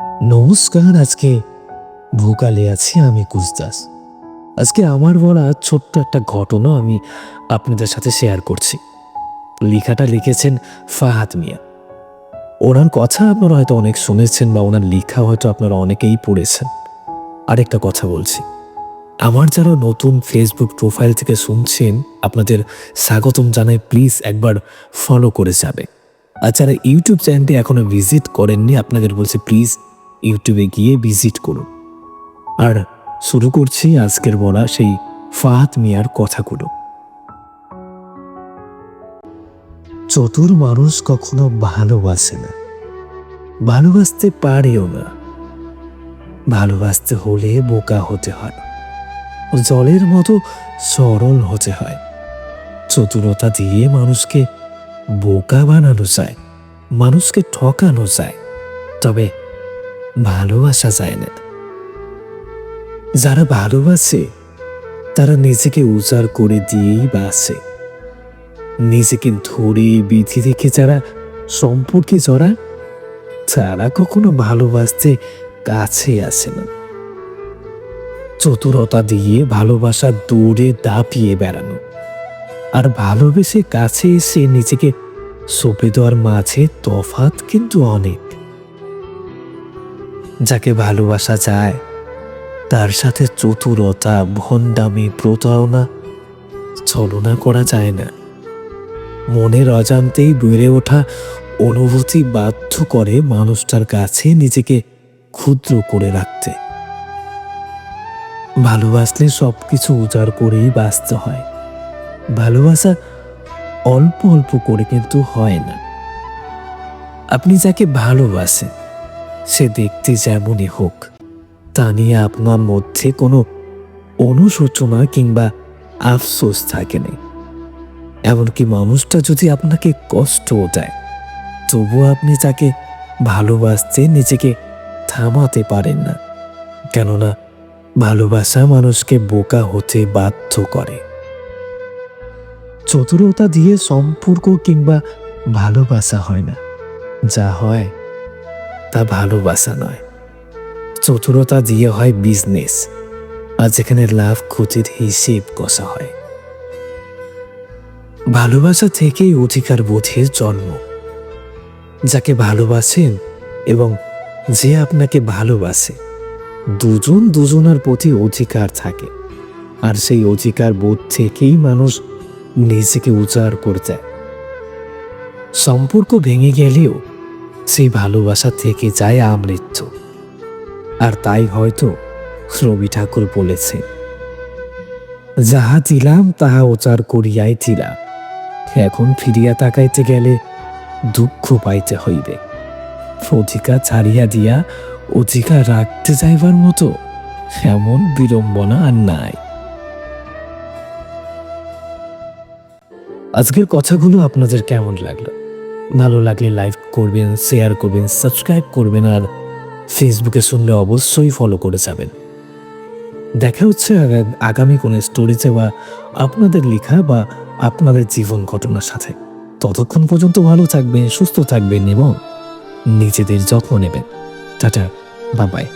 নমস্কার, আজকে ভোকালে আছি আমি কুসদাস আজকে আমার বলা ছোট্ট একটা ঘটনা আমি আপনাদের সাথে শেয়ার করছি। লেখাটা লিখেছেন ফাহাদ মিয়া। ওনার কথা আপনারা হয়তো অনেক শুনেছেন বা ওনার লেখা হয়তো আপনারা অনেকেই পড়েছেন। আরেকটা কথা বলছি। আমার যারা নতুন ফেসবুক প্রোফাইল থেকে শুনছেন, আপনাদের স্বাগতম জানাই। প্লিজ একবার ফলো করে যাবে আর যারা ইউটিউব চ্যানেলটি এখনও ভিজিট করেননি, আপনাদের বলছে প্লিজ ইউটিউবে গিয়ে ভিজিট করুন। আর শুরু করছি আজকের বলা সেই ফাহাদ মিয়ার কথাগুলো। চতুর মানুষ কখনো ভালোবাসে না। ভালোবাসতে পারেও না। ভালোবাসতে হলে বোকা হতে হয়। জলের মতো সরল হতে হয়। চতুরতা দিয়ে মানুষকে বোকা বানানো যায়। মানুষকে ঠকানো যায়। তবে ভালোবাসা যায় না। যারা ভালোবাসে, তারা নিজেকে উজাড় করে দিয়েই বাসে নিজেকে ধরে বিধি রেখে যারা সম্পর্কে জড়া, তারা কখনো ভালোবাসতে কাছে আসে না। চতুরতা দিয়ে ভালোবাসা দৌড়ে দাপিয়ে বেড়ানো। আর ভালোবেসে কাছে এসে নিজেকে সঁপে দেওয়ার মাঝে তফাত কিন্তু অনেক। যাকে ভালোবাসা যায়, তার সাথে চতুরতা, ভণ্ডামি, প্রতারণা ছলনা করা যায় না। মনের অজান্তেই বেড়ে ওঠা অনুভূতি বাধ্য করে মানুষটার কাছে নিজেকে ক্ষুদ্র করে রাখতে। ভালোবাসলে সব কিছু উজাড় করেই বাঁচতে হয়। ভালোবাসা অল্প অল্প করে কিন্তু হয় না। আপনি যাকে ভালোবাসেন সে দেখতে যেমনই হোক। তা নিয়ে আপনার মধ্যে কোনো অনুশোচনা কিংবা আফসোস থাকে না এমনকি মানুষটা যদি আপনাকে কষ্টও দেয়, তবুও আপনি তাকে ভালোবাসতে নিজেকে থামাতে পারেন না। কেননা ভালোবাসা মানুষকে বোকা হতে বাধ্য করে। চতুরতা দিয়ে সম্পর্ক কিংবা ভালোবাসা হয় না। যা হয় তা ভালোবাসা নয়। চতুরতা দিয়ে হয় বিজনেস আর যেখানে লাভ ক্ষতির হিসেব কষা হয়। ভালোবাসা থেকেই অধিকার বোধের জন্ম। যাকে ভালোবাসেন এবং যে আপনাকে ভালোবাসে, দুজন দুজনের প্রতি অধিকার থাকে, আর সেই অধিকার বোধ থেকেই মানুষ নিজেকে উজাড় করে দেয়। সম্পর্ক ভেঙে গেলেও সেই ভালোবাসা থেকে যায় আমৃত্যু। আর তাই হয়তো রবি ঠাকুর বলেছে, যাহা দিলাম, তাহা উচার করিয়াই দিলাম। এখন ফিরিয়া তাকাইতে গেলে দুঃখ পাইতে হইবে। অধিকার ছাড়িয়া দিয়া অধিকার রাখতে যাইবার মতো এমন বিড়ম্বনা আর নাই। আজকের কথাগুলো আপনাদের কেমন লাগল? ভালো লাগলে লাইক করবেন, শেয়ার করবেন, সাবস্ক্রাইব করবেন আর ফেসবুকে শুনলে অবশ্যই ফলো করে যাবেন। দেখা হচ্ছে আগা- আগামী কোনো স্টোরি বা আপনাদের লেখা বা আপনাদের জীবন ঘটনার সাথে। ততক্ষণ পর্যন্ত ভালো থাকবেন, সুস্থ থাকবেন এবং নিজেদের যত্ন নেবেন। টাটা বাবাই